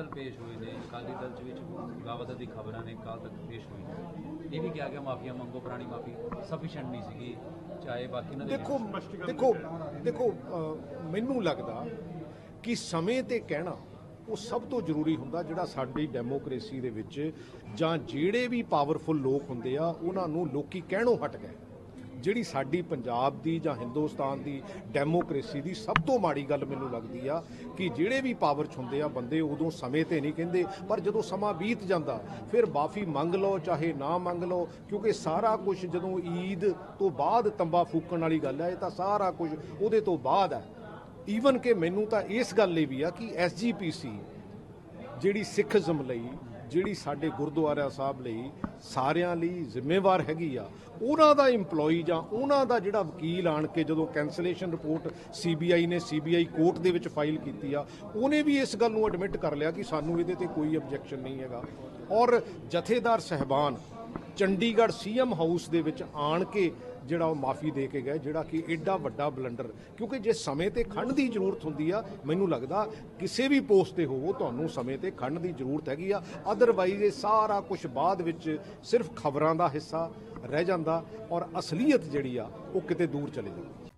ਦਲ ਪੇਸ਼ ਹੋਏ ਨੇ? ਅਕਾਲੀ ਦਲ ਚ ਵਿੱਚ ਗਾਵਤ ਦੀ ਖਬਰਾਂ ਨੇ ਕੱਲ ਤੱਕ ਪੇਸ਼ ਹੋਈ ਨੇ? ਇਹ ਵੀ ਕਿਹਾ ਗਿਆ ਮਾਫੀਆ ਮੰਗੋ ਪੁਰਾਣੀ ਮਾਫੀ ਸਫੀਸ਼ੀਐਂਟ ਨਹੀਂ ਸੀਗੀ ਚਾਹੇ ਬਾਕੀ ਦੇ ਦੇਖੋ ਦੇਖੋ ਦੇਖੋ ਮੈਨੂੰ ਲੱਗਦਾ ਕਿ ਸਮੇਂ ਤੇ ਕਹਿਣਾ ਉਹ ਸਭ ਤੋਂ ਜ਼ਰੂਰੀ ਹੁੰਦਾ ਜਿਹੜਾ ਸਾਡੀ ਡੈਮੋਕ੍ਰੇਸੀ ਦੇ ਵਿੱਚ ਜਾਂ ਜਿਹੜੇ ਵੀ ਪਾਵਰਫੁਲ ਲੋਕ ਹੁੰਦੇ ਆ ਉਹਨਾਂ ਨੂੰ ਲੋਕੀ ਕਹਿਣੋਂ ਹਟ ਗਏ। ਜਿਹੜੀ ਸਾਡੀ ਪੰਜਾਬ ਦੀ ਜਾਂ ਹਿੰਦੁਸਤਾਨ ਦੀ ਡੈਮੋਕ੍ਰੇਸੀ ਦੀ ਸਭ ਤੋਂ ਮਾੜੀ ਗੱਲ ਮੈਨੂੰ ਲੱਗਦੀ ਆ ਕਿ ਜਿਹੜੇ ਵੀ ਪਾਵਰ 'ਚ ਹੁੰਦੇ ਆ ਬੰਦੇ ਉਦੋਂ ਸਮੇਂ ਤੇ ਨਹੀਂ ਕਹਿੰਦੇ, ਪਰ ਜਦੋਂ ਸਮਾਂ ਬੀਤ ਜਾਂਦਾ, ਫਿਰ ਮਾਫੀ ਮੰਗ ਲਓ, ਚਾਹੇ ਨਾ ਮੰਗ ਲਓ, ਕਿਉਂਕਿ ਸਾਰਾ ਕੁਝ ਜਦੋਂ ਈਦ ਤੋਂ ਬਾਅਦ ਤੰਬਾ ਫੂਕਣ ਵਾਲੀ ਗੱਲ ਹੈ ਇਹ ਤਾਂ ਸਾਰਾ ਕੁਝ ਉਹਦੇ ਤੋਂ ਬਾਅਦ ਹੈ ਈਵਨ ਕਿ ਮੈਨੂੰ ਤਾਂ ਇਸ ਗੱਲ ਲਈ ਵੀ ਆ ਕਿ ਐਸਜੀਪੀਸੀ ਜਿਹੜੀ ਸਿੱਖਜ਼ਮ ਲਈ, ਜਿਹੜੀ ਸਾਡੇ ਗੁਰਦੁਆਰਾ ਸਾਹਿਬ ਲਈ ਸਾਰਿਆਂ ਲਈ ਜ਼ਿੰਮੇਵਾਰ ਹੈਗੀ ਆ। ਉਹਨਾਂ ਦਾ EMPLOYE ਜਾਂ ਉਹਨਾਂ ਦਾ ਜਿਹੜਾ ਵਕੀਲ ਆਣ ਕੇ ਜਦੋਂ ਕੈਂਸਲੇਸ਼ਨ ਰਿਪੋਰਟ ਸੀਬੀਆਈ ਨੇ ਸੀਬੀਆਈ ਕੋਰਟ ਦੇ ਵਿੱਚ ਫਾਈਲ ਕੀਤੀ ਆ, ਉਹਨੇ ਵੀ ਇਸ ਗੱਲ ਨੂੰ ਐਡਮਿਟ ਕਰ ਲਿਆ ਕਿ ਸਾਨੂੰ ਇਹਦੇ ਤੇ ਕੋਈ ਆਬਜੈਕਸ਼ਨ ਨਹੀਂ ਹੈਗਾ। ਔਰ ਜਥੇਦਾਰ ਸਹਿਬਾਨ ਚੰਡੀਗੜ੍ਹ ਸੀਐਮ ਹਾਊਸ ਦੇ ਵਿੱਚ ਆਣ ਕੇ ਜਿਹੜਾ ਉਹ ਮਾਫੀ ਦੇ ਕੇ ਗਏ, ਜਿਹੜਾ ਕਿ ਐਡਾ ਵੱਡਾ ਬਲੰਡਰ। ਕਿਉਂਕਿ ਜੇ ਸਮੇਂ ਤੇ ਖੰਡ ਦੀ ਜ਼ਰੂਰਤ ਹੁੰਦੀ ਆ, ਮੈਨੂੰ ਲੱਗਦਾ ਕਿਸੇ ਵੀ ਪੋਸਟ ਤੇ ਹੋਵੋ, ਤੁਹਾਨੂੰ ਸਮੇਂ ਤੇ ਖੰਡ ਦੀ ਜ਼ਰੂਰਤ ਹੈਗੀ ਆ। ਅਦਰਵਾਈਜ਼ ਇਹ ਸਾਰਾ ਕੁਝ ਬਾਅਦ ਵਿੱਚ ਸਿਰਫ ਖਬਰਾਂ ਦਾ ਹਿੱਸਾ ਰਹਿ ਜਾਂਦਾ ਔਰ ਅਸਲੀਅਤ ਜਿਹੜੀ ਆ, ਉਹ ਕਿਤੇ ਦੂਰ ਚਲੇ ਜਾਂਦੀ।